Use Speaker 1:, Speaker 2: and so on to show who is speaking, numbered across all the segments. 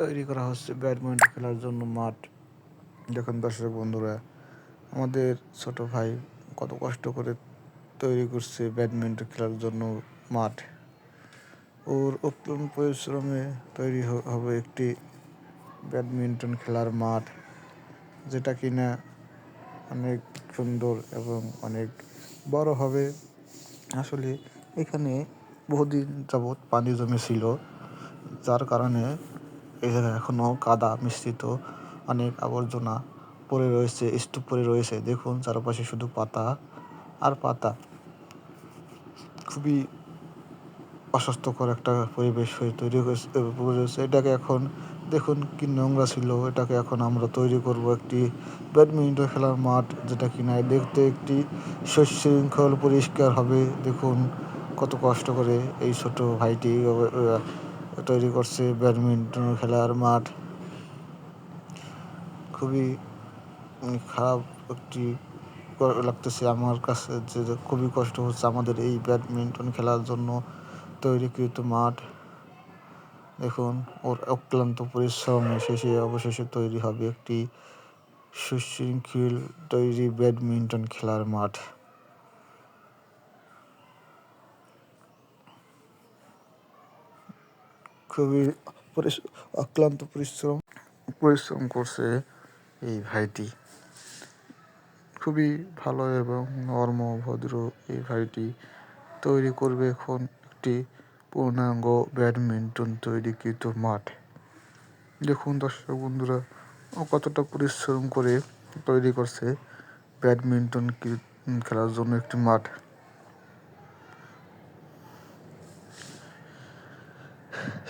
Speaker 1: তৈরি করা হচ্ছে ব্যাডমিন্টন খেলার জন্য মাঠ। দেখুন দর্শক বন্ধুরা, আমাদের ছোট ভাই কত কষ্ট করে তৈরি করছে ব্যাডমিন্টন খেলার জন্য মাঠ। ওর অক্লান্ত পরিশ্রমে তৈরি হবে একটি ব্যাডমিন্টন খেলার মাঠ, যেটা কিনা অনেক সুন্দর এবং অনেক বড় হবে। আসলে এখানে বহুদিন যাবৎ পানি জমেছিল, যার কারণে এই এখনও কাদা মিশ্রিত অনেক আবর্জনা পড়ে রয়েছে, স্তূপ পড়ে রয়েছে। দেখুন, চারপাশে শুধু পাতা আর পাতা। খুবই অস্বাস্থ্যকর একটা পরিবেশ হয়ে তৈরি হয়েছে এটাকে এখন, দেখুন কি নোংরা ছিল। এটাকে এখন আমরা তৈরি করব একটি ব্যাডমিন্টন খেলার মাঠ, যেটা কিনা দেখতে একটি সুশৃঙ্খল পরিষ্কার হবে। দেখুন, কত কষ্ট করে এই ছোট ভাইটি তৈরি করছে, ব্যাডমিন্টন খেলার মাঠ। খুবই খারাপ একটি লাগতেছে আমার কাছে যে খুবই কষ্ট হচ্ছে আমাদের এই ব্যাডমিন্টন খেলার জন্য তৈরিকৃত মাঠ। দেখুন, ওর অক্লান্ত পরিশ্রমে শেষে অবশেষে তৈরি হবে একটি সুশৃঙ্খল তৈরি ব্যাডমিন্টন খেলার মাঠ। খুবই অক্লান্ত পরিশ্রম। পরিশ্রম করছে এই ভাইটি। খুবই ভালো এবং নর্ম ভদ্র এই ভাইটি। তৈরি করবে এখন একটি পূর্ণাঙ্গ ব্যাডমিন্টন তৈরিকৃত মাঠ। দেখুন দর্শক বন্ধুরা, ও কতটা পরিশ্রম করে তৈরি করছে ব্যাডমিন্টন খেলার জন্য একটি মাঠ।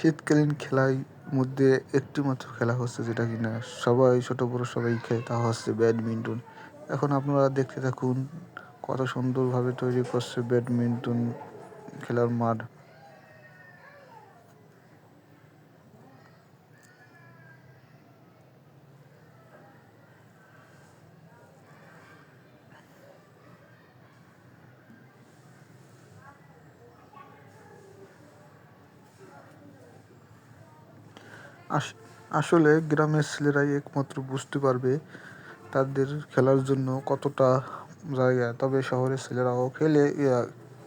Speaker 1: শীতকালীন খেলার মধ্যে একটি মাত্র খেলা হচ্ছে যেটা কি না সবাই, ছোট, বড় সবাই খেলে, তা হচ্ছে ব্যাডমিন্টন। এখন আপনারা দেখতে থাকুন কত সুন্দরভাবে তৈরি করছে ব্যাডমিন্টন খেলার মাঠ। আসলে গ্রামের ছেলেরাই একমাত্র বুঝতে পারবে তাদের খেলার জন্য কতটা জায়গা। তবে শহরের ছেলেরাও খেলে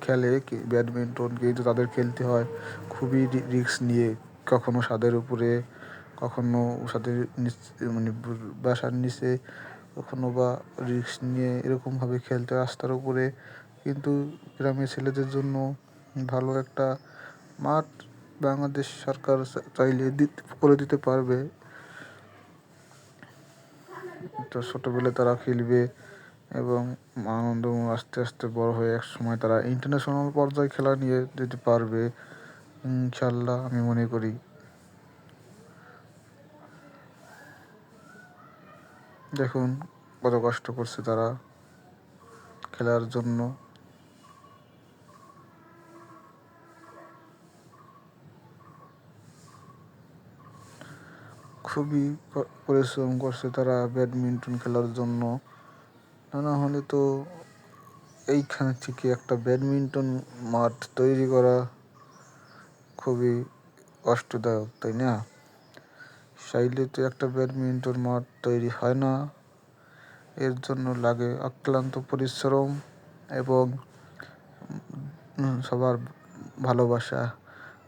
Speaker 1: খেলে ব্যাডমিন্টন কিন্তু তাদের খেলতে হয়। খুবই রিস্ক নিয়ে কখনো ছাদের উপরে, কখনো নিচ- মানে বাসার নিচে, কখনো বা রিস্ক নিয়ে এরকমভাবে খেলতে রাস্তার উপরে। কিন্তু গ্রামের ছেলেদের জন্য ভালো একটা মাঠ বাংলাদেশ সরকার চাইলে করে দিতে পারবে। তো ছোটোবেলায় তারা খেলবে এবং আনন্দ আস্তে আস্তে বড় হয়ে এক সময় তারা ইন্টারন্যাশনাল পর্যায়ে খেলা নিয়ে যেতে পারবে। ইনশাল্লাহ, আমি মনে করি। দেখুন কত কষ্ট করছে তারা খেলার জন্য। খুবই পরিশ্রম করছে তারা ব্যাডমিন্টন খেলার জন্য। তা না হলে তো এইখান থেকে একটা ব্যাডমিন্টন মাঠ তৈরি করা খুবই কষ্টদায়ক, তাই না? চাইলে তো একটা ব্যাডমিন্টন মাঠ তৈরি হয় না। এর জন্য লাগে অক্লান্ত পরিশ্রম এবং সবার ভালোবাসা।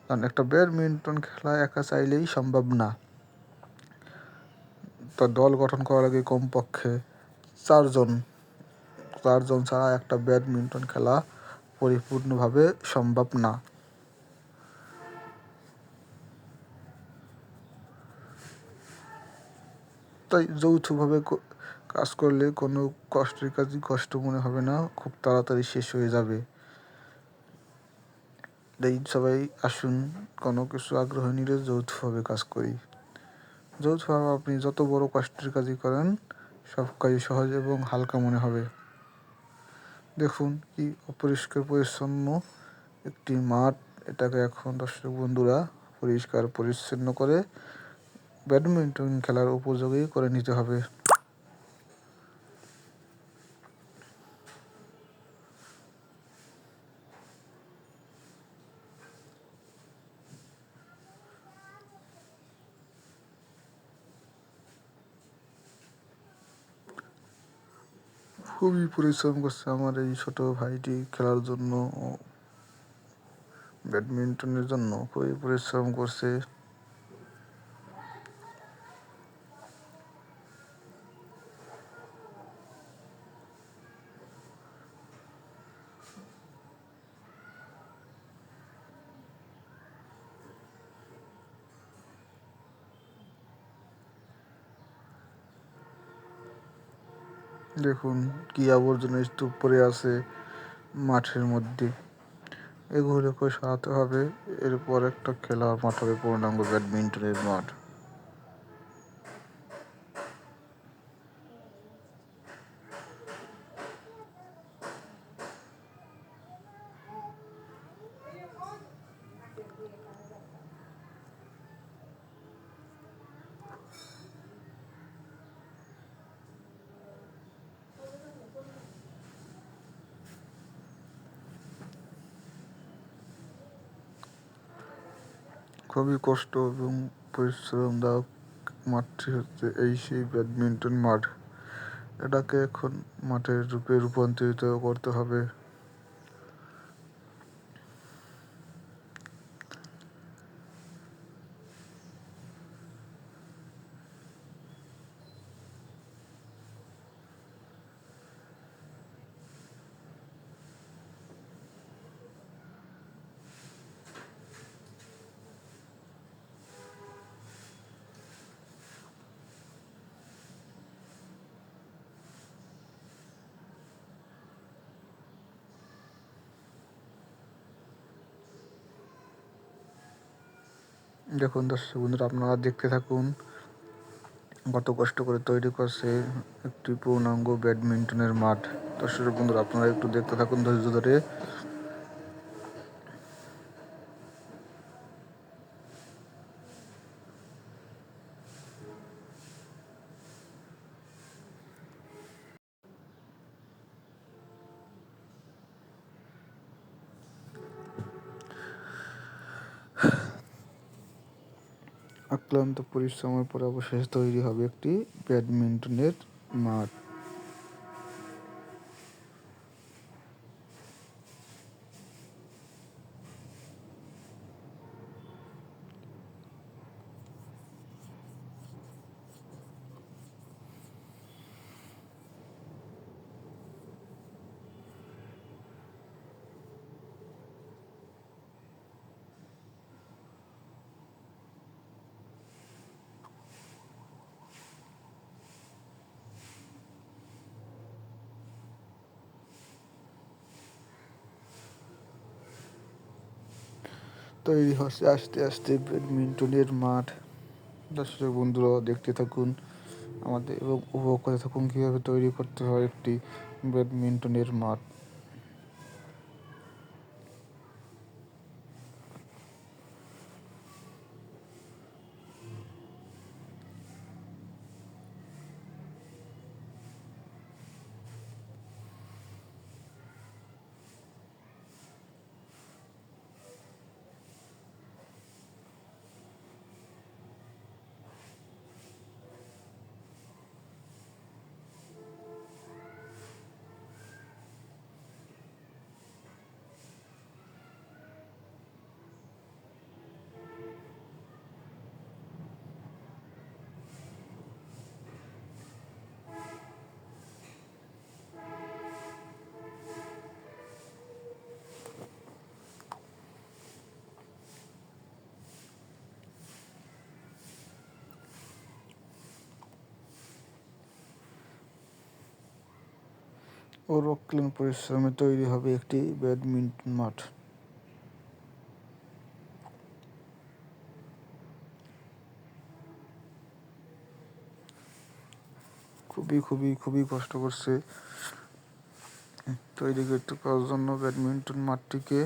Speaker 1: কারণ একটা ব্যাডমিন্টন খেলা একা চাইলেই সম্ভব না। তার দল গঠন করা লাগে কমপক্ষে চারজন চারজন ছাড়া একটা ব্যাডমিন্টন খেলা পরিপূর্ণভাবে সম্ভব না। তাই যৌথভাবে কাজ করলে কোনো কষ্টের কাজই কষ্ট মনে হবে না, খুব তাড়াতাড়ি শেষ হয়ে যাবে। তাই সবাই আসুন, কোনো কিছু আগ্রহ নিলে যৌথভাবে কাজ করি। যৌথভাবে আপনি যত বড় কষ্টের কাজই করেন, সব কাজই সহজ এবং হালকা মনে হবে। দেখুন কি অপরিষ্কার পরিচ্ছন্ন একটি মাঠ। এটাকে এখন দর্শক বন্ধুরা পরিষ্কার পরিচ্ছন্ন করে ব্যাডমিন্টন খেলার উপযোগী করে নিতে হবে। খুবই পরিশ্রম করছে আমার এই ছোট ভাইটি খেলার জন্য ব্যাডমিন্টনের জন্য। খুবই পরিশ্রম করছে। দেখুন কি আবর্জনা স্তূপ পড়ে আছে মাঠের মধ্যে। এগুলোকে সরাতে হবে। এরপর একটা খেলার মাঠ হবে পূর্ণাঙ্গ ব্যাডমিন্টনের মাঠ। খুবই কষ্ট এবং পরিশ্রমদায়ক মাঠটি হচ্ছে এই সেই ব্যাডমিন্টন মাঠ। এটাকে এখন মাঠের রূপে রূপান্তরিত করতে হবে। দেখুন দর্শক বন্ধুরা, আপনারা দেখতে থাকুন। কত কষ্ট করে তৈরি করছে একটি পূর্ণাঙ্গ ব্যাডমিন্টনের মাঠ। দর্শক বন্ধুরা, আপনারা একটু দেখতে থাকুন ধৈর্য ধরে। অক্লান্ত পরিশ্রমের পর অবশেষে তৈরি হবে একটি ব্যাডমিন্টনের মাঠ। তৈরি হচ্ছে আস্তে আস্তে ব্যাডমিন্টনের মাঠ। দর্শক বন্ধুরা, দেখতে থাকুন আমাদের এবং উপভোগ করে থাকুন কীভাবে তৈরি করতে হয় একটি ব্যাডমিন্টনের মাঠ। ও অক্লান্ত পরিশ্রমে তৈরি হবে একটি ব্যাডমিন্টন মাঠ। খুবই খুবই খুবই কষ্ট করছে। তৈরি করতে করার জন্য ব্যাডমিন্টন মাঠটিকে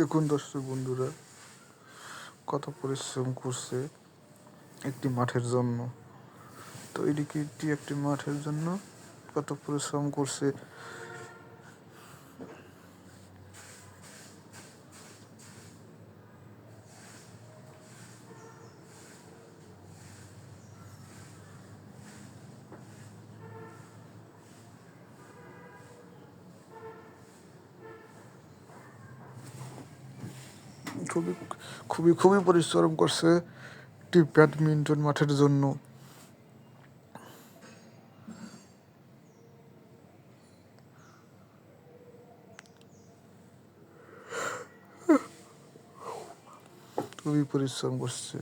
Speaker 1: দেখুন দর্শক বন্ধুরা, কত পরিশ্রম করছে একটি মাঠের জন্য। তো এদিকে একটি মাঠের জন্য কত পরিশ্রম করছে খুবই খুবই খুবই পরিশ্রম করছে একটি ব্যাডমিন্টন মাঠের জন্য। খুবই পরিশ্রম করছে।